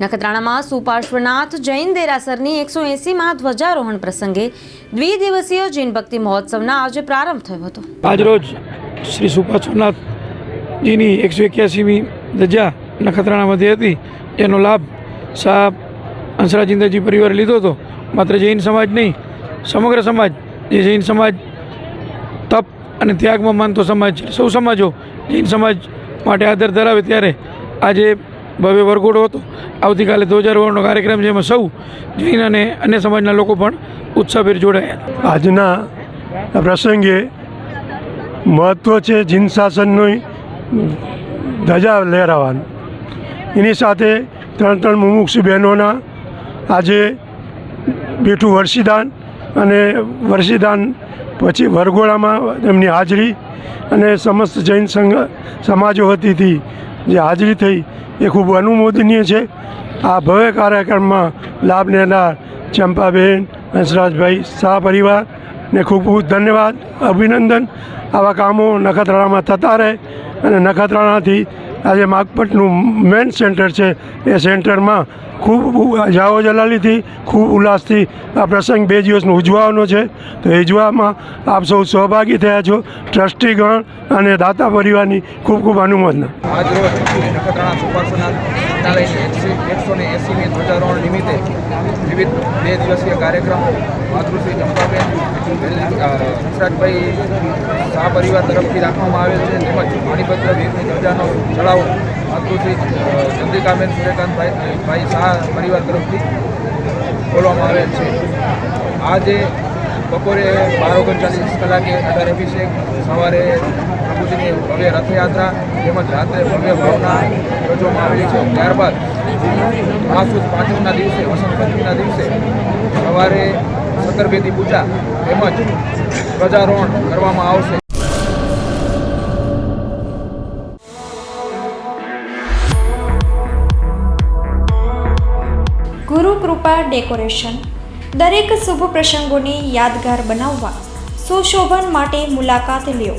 નખત્રાણામાં સુપાર્શ્વનાથ જૈન દેરાસરની એકસો એંસીમાં ધ્વજારોહણ પ્રસંગે દ્વિદિવસીય જૈન ભક્તિ મહોત્સવના આજે પ્રારંભ થયો હતો. આજરોજ શ્રી સુપાર્શ્વનાથજીની એકસો એક્યાસીમી ધજા નખત્રાણામાંથી હતી. એનો લાભ સાહેબ હંસરાજિંદરજી પરિવારે લીધો હતો. માત્ર જૈન સમાજ નહીં, સમગ્ર સમાજ, જે જૈન સમાજ તપ અને ત્યાગમાં માનતો સમાજ સૌ સમાજો જૈન સમાજ માટે આદર ધરાવે ત્યારે આજે ભવ્ય વરઘોડો હતો. આવતીકાલે ધ્વજારોહણનો કાર્યક્રમ જેમાં સૌ જૈન અને અન્ય સમાજના લોકો પણ ઉત્સાહભેર જોડાયા આજના પ્રસંગે મહત્ત્વ છે જીન શાસનનું ધજા લહેરાવાનું એની સાથે ત્રણ ત્રણ મુમુક્ષ બહેનોના આજે બેઠું વર્ષીદાન અને વર્ષીદાન પછી વરઘોડામાં એમની હાજરી અને સમસ્ત જૈન સંઘ સમાજો વતીથી જે હાજરી થઈ એ ખૂબ અનુમોદનીય છે. આ ભવ્ય કાર્યક્રમમાં લાભ લેનાર ચંપાબેન, હંસરાજભાઈ શાહ પરિવાર ને ખૂબ ખૂબ ધન્યવાદ, અભિનંદન. આવા કામો નખત્રાણામાં થતા રહે અને નખત્રાણાથી આજે માગપટનું મેન સેન્ટર છે. એ સેન્ટરમાં ખૂબ જાઓ જલાલીથી ખૂબ ઉલ્લાસથી આ પ્રસંગ બે દિવસનો ઉજવવાનો છે. તો ઉજવામાં આપ સૌ સહભાગી થયા છો. ટ્રસ્ટીગણ અને દાતા પરિવારની ખૂબ ખૂબ અનુમોદના આજ રોજ નખત્રાણા સુપાર્શ્વનાથ વિદ્યાલયની એકસો ને એંસીમી ધ્વજારોહણ નિમિત્તે વિવિધ બે દિવસીય કાર્યક્રમ માતૃશ્રી ચંપાબેન હંસરાજભાઈ શાહ પરિવાર તરફથી રાખવામાં આવેલ છે. તેમજ પાણીપત્ર વીરની ધ્વજાનો ચડાવો માતૃશ્રી ચંદ્રિકાબેન સૂર્યકાંતભાઈ ભાઈ શાહ પરિવાર તરફથી બોલવામાં આવેલ છે. આજે બપોરે બાર ઓગણચાલીસ કલાકે અઢાર અભિષેક, સવારે પ્રભુજીની ભવ્ય રથયાત્રા તેમજ રાત્રે ભવ્ય ભાવના યોજવામાં આવેલી છે. ત્યારબાદ મહાસુદ પાંચમના દિવસે, વસંત દિવસે સવારે સતરભેદી પૂજા તેમજ ધ્વજારોહણ કરવામાં આવશે. ગુરુ કૃપા ડેકોરેશન. દરેક શુભ પ્રસંગોને યાદગાર બનાવવા સુશોભન માટે મુલાકાત લ્યો.